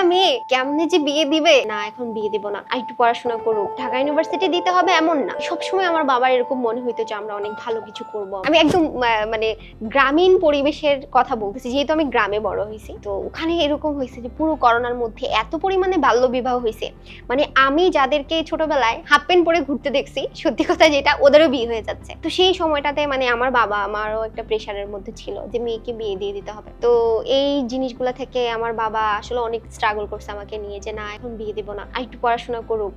তিনটা মেয়ে কেমনে যে বিয়ে দিবে? না, এখন বিয়ে দিব না। একটু পড়াশোনা করুক। ঢাকা ইউনিভার্সিটি দিতে হবে এমন না। সবসময় আমার বাবার এরকম মনে হইতো যে, আমরা অনেক ভালো কিছু করব। আমি একদম মানে গ্রামীণ পরিবেশের কথা বলতেছি। যেহেতু আমি গ্রামে বড় হয়েছি তো ওখানে এরকম হয়েছে যে, পুরো করোনার মধ্যে এত পরিমাণে বাল্য বিবাহ হয়েছে মানে আমি যাদেরকে ছোটবেলায় হাফ প্যান্ট পরে ঘুরতে দেখছি, সত্যি কথা যেটা, ওদেরও বিয়ে হয়ে যাচ্ছে। তো সেই সময়টাতে মানে আমার বাবা আমারও একটা প্রেশারের মধ্যে ছিল যে, মেয়েকে বিয়ে দিয়ে দিতে হবে। তো এই জিনিসগুলো থেকে আমার বাবা আসলে অনেক স্ট্রাগল করছে আমাকে নিয়ে যে, না, এখন বিয়ে দিব না, আর একটু পড়াশোনা করুক।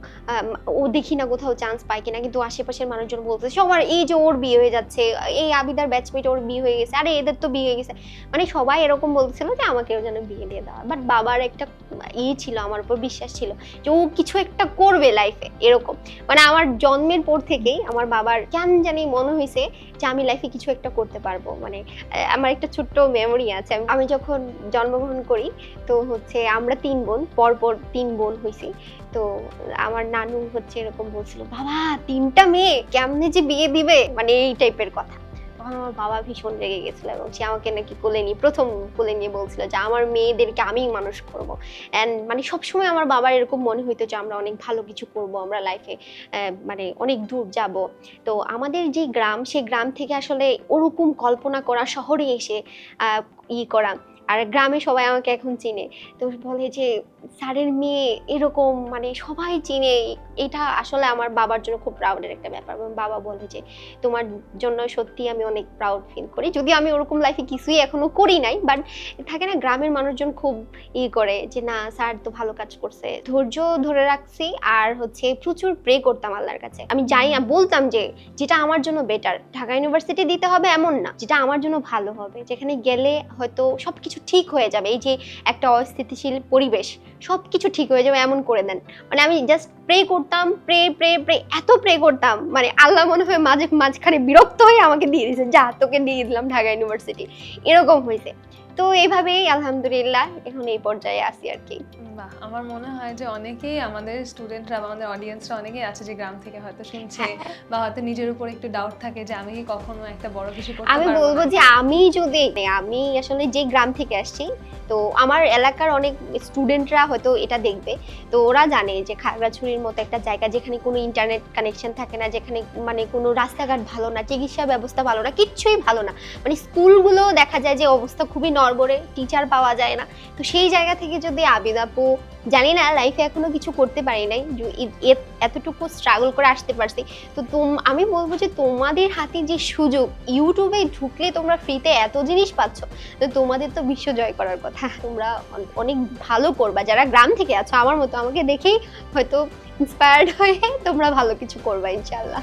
ও দেখি না কোথাও চান্স পায় কিনা, কিন্তু আশেপাশের মানুষজন বলতেছে, সবার এই যে ওর বিয়ে হয়ে যাচ্ছে, এই আবিদার ব্যাচমেট ওর বিয়ে হয়ে গেছে, আরে এদের তো বিয়ে হয়ে গেছে। মানে সবাই এরকম বলতেছিল যে, আমাকেও যেন বিয়ে দিয়ে দেওয়া বাট বাবার একটা ই ছিল, আমার উপর বিশ্বাস ছিল যে, ও কিছু একটা করবে লাইফে এরকম। মানে আমার জন্মের পর থেকেই আমার বাবার কেন জানি মনে হয়েছে যে, আমি লাইফে কিছু একটা করতে পারব। মানে আমার একটা ছোট্ট মেমোরি আছে। আমি যখন জন্মগ্রহণ করি, তো হচ্ছে আমরা তিন বোন, পরপর তিন বোন হয়েছি তো আমার নানু হচ্ছে এরকম বলছিল, বাবা, তিনটা মেয়ে, কেমনে যে বিয়ে দিবে? মানে এই টাইপের কথা। আমার বাবা ভীষণ রেগে গেছিল এবং সে আমাকে নাকি কোলে নিয়ে, প্রথম কোলে নিয়ে বলছিল যে, আমার মেয়েদেরকে আমিই মানুষ করব। অ্যান্ড মানে সবসময় আমার বাবার এরকম মনে হইতো যে, আমরা অনেক ভালো কিছু করব, আমরা লাইফে মানে অনেক দূর যাব। তো আমাদের যে গ্রাম, সেই গ্রাম থেকে আসলে ওরকম কল্পনা করা, শহরে এসে ই করা আর গ্রামে সবাই আমাকে এখন চিনে। তো বলে যে, স্যারের মেয়ে এরকম মানে সবাই চিনে। এটা আসলে আমার বাবার জন্য খুব প্রাউডের একটা ব্যাপার। বাবা বলে যে, তোমার জন্য সত্যি আমি অনেক প্রাউড ফিল করি। যদি আমি ওরকম লাইফে কিছুই এখনও করি নাই বাট থাকে না, গ্রামের মানুষজন খুব ই করে যে, না, স্যার তো ভালো কাজ করছে। ধৈর্য ধরে রাখছি আর হচ্ছে প্রচুর প্রে করতাম আল্লাহর কাছে। আমি যাই বলতাম যে, যেটা আমার জন্য বেটার ঢাকা ইউনিভার্সিটি দিতে হবে এমন না। যেটা আমার জন্য ভালো হবে। যেখানে গেলে হয়তো সবকিছু ঠিক হয়ে যাবে। এই যে একটা অস্থিতিশীল পরিবেশ সব কিছু ঠিক হয়ে যাবে, এমন করে দেন। মানে আমি জাস্ট প্রে করতাম প্রে প্রে প্রে এত প্রে করতাম। মানে আল্লাহ মনে হয় মাঝে মাঝখানে বিরক্ত হয়ে আমাকে দিয়ে দিয়েছে যা তোকে দিয়ে দিলাম ঢাকা ইউনিভার্সিটি এরকম হয়েছে। তো এইভাবেই আলহামদুলিল্লাহ এখন এই পর্যায়ে আসি আর কি। বাহ আমার মনে হয় যে অনেকেই আমাদের স্টুডেন্টরা বা আমাদের অডিয়েন্সরা অনেকেই আছে যে গ্রাম থেকে হয়তো শুনছে হ্যাঁ। বা হয়তো নিজের উপর একটু ডাউট থাকে যে আমি কি কখনো একটা বড় কিছু করতে আমি বলব যে আমি যদি আমি আসলে যে গ্রাম থেকে আসছি তো আমার এলাকার অনেক স্টুডেন্টরা হয়তো এটা দেখবে। তো ওরা জানে যে খাগড়াছড়ির মতো একটা জায়গা যেখানে কোনো ইন্টারনেট কানেকশন থাকে না, যেখানে মানে কোনো রাস্তাঘাট ভালো না, চিকিৎসা ব্যবস্থা ভালো না, কিচ্ছুই ভালো না। মানে স্কুলগুলো দেখা যায় যে অবস্থা খুবই নরবরে টিচার পাওয়া যায় না। তো সেই জায়গা থেকে যদি আবিদাপু জানি না লাইফে এখনও কিছু করতে পারি নাই, যে এ- এ- এতটুকু স্ট্রাগল করে আসতে পারছি। তো তুম, আমি বলব যে তোমাদের হাতে যে সুযোগ ইউটিউবে ঢুকলে তোমরা ফ্রিতে এত জিনিস পাচ্ছ, তো তোমাদের তো বিশ্ব জয় করার কথা। তোমরা অনেক ভালো করবা। যারা গ্রাম থেকে আছো, আমার মতো আমাকে দেখেই হয়তো ইন্সপায়ার্ড হয়ে তোমরা ভালো কিছু করবা ইনশাল্লাহ